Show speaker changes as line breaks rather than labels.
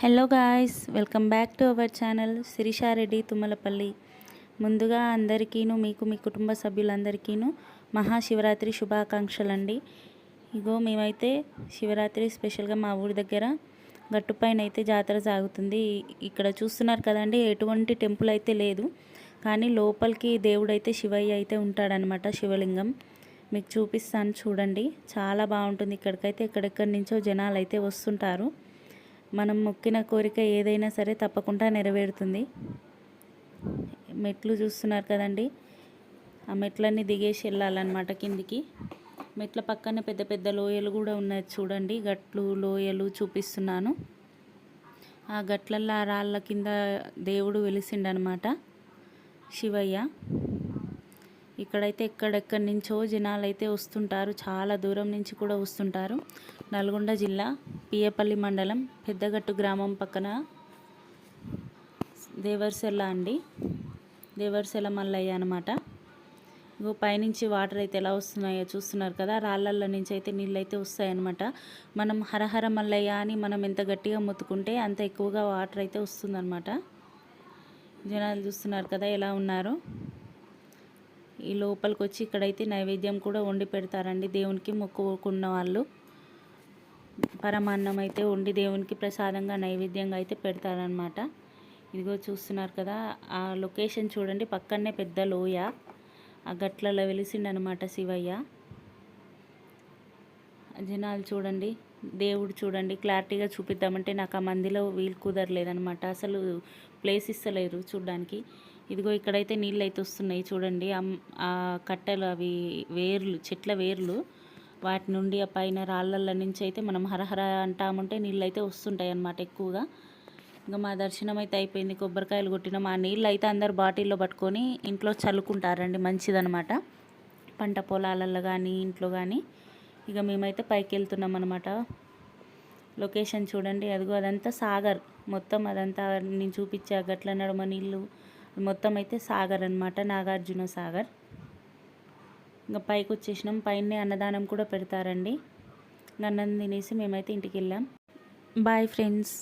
Hello guys welcome back to our channel Sirisha Reddy Tummalapalli. ముందుగా అందరికీను మీకు మీ కుటుంబ సభ్యులందరికీను మహాశివరాత్రి శుభాకాంక్షలు అండి ఇగో మేమైతే శివరాత్రి స్పెషల్గా మా ఊరి దగ్గర గట్టుపైన అయితే జాతర సాగుతుంది. ఇక్కడ చూస్తున్నారు కదండి ఎటువంటి టెంపుల్ అయితే లేదు. కానీ లోపలికి దేవుడైతే శివయ్య అయితే ఉంటాడనమాట శివలింగం. మీకు చూపిస్తాను చూడండి చాలా బాగుంటుంది. ఇక్కడికైతే ఎక్కడెక్కడి నుంచో జనాలు అయితే వస్తుంటారు. మనం మొక్కిన కోరిక ఏదైనా సరే తప్పకుండా నెరవేరుతుంది. మెట్లు చూస్తున్నారు కదండి. ఆ మెట్లన్నీ దిగేసి వెళ్ళాలన్నమాట కిందికి. మెట్ల పక్కనే పెద్ద పెద్ద లోయలు కూడా ఉన్నాయి చూడండి. గట్లు లోయలు చూపిస్తున్నాను. ఆ గట్లల్లో ఆ రాళ్ళ కింద దేవుడు వెలిసిండనమాట శివయ్య. ఇక్కడైతే ఎక్కడెక్కడి నుంచో జనాలు అయితే వస్తుంటారు. చాలా దూరం నుంచి కూడా వస్తుంటారు. నల్గొండ జిల్లా పియపల్లి మండలం పెద్దగట్టు గ్రామం పక్కన దేవర్సెల్ల అండి. దేవర్సెల మల్లయ్య అనమాట ఇగో పైనుంచి వాటర్ అయితే ఎలా వస్తున్నాయో చూస్తున్నారు కదా. రాళ్ళల్లో నుంచి అయితే నీళ్ళు అయితే వస్తాయన్నమాట. మనం హరహర మల్లయ్య అని మనం ఎంత గట్టిగా మొత్తుకుంటే అంత ఎక్కువగా వాటర్ అయితే వస్తుందన్నమాట. జనాలు చూస్తున్నారు కదా ఎలా ఉన్నారు. ఈ లోపలికి వచ్చి ఇక్కడైతే నైవేద్యం కూడా వండి పెడతారండి. దేవునికి మొక్కుకున్న వాళ్ళు. పరమాన్నం అయితే వండి దేవునికి ప్రసాదంగా నైవేద్యంగా అయితే పెడతారనమాట ఇదిగో చూస్తున్నారు కదా ఆ లొకేషన్ చూడండి. పక్కనే పెద్ద లోయ ఆ గట్లలో వెలిసిండనమాట శివయ్య. జనాలు చూడండి దేవుడు చూడండి. క్లారిటీగా చూపిద్దామంటే నాకు ఆ మందిలో వీలు కుదరలేదనమాట అసలు ప్లేస్ ఇస్తలేరు చూడడానికి. ఇదిగో ఇక్కడైతే నీళ్ళు అయితే వస్తున్నాయి చూడండి. ఆ కట్టెలు అవి వేర్లు చెట్ల వేర్లు. వాటి నుండి ఆ పైన రాళ్ళ నుంచి అయితే మనం హరహర అంటామంటే నీళ్ళు అయితే వస్తుంటాయి అన్నమాట ఎక్కువగా. ఇంకా మా దర్శనం అయితే అయిపోయింది. కొబ్బరికాయలు కొట్టినాం. ఆ నీళ్ళు అయితే అందరు బాటిల్లో పట్టుకొని ఇంట్లో చల్లుకుంటారండి. మంచిదనమాట పంట పొలాలలో కానీ ఇంట్లో కానీ ఇక మేమైతే పైకి వెళ్తున్నాం అనమాట లొకేషన్ చూడండి. అదిగో అదంతా సాగర్. మొత్తం అదంతా నేను చూపించా గట్ల నడుమ నీళ్ళు. మొత్తం అయితే సాగర్ అనమాట నాగార్జున సాగర్. ఇంకా పైకి వచ్చేసినాం పైన అన్నదానం కూడా పెడతారండి. అన్నం తినేసి మేమైతే ఇంటికి వెళ్ళాం బాయ్ ఫ్రెండ్స్.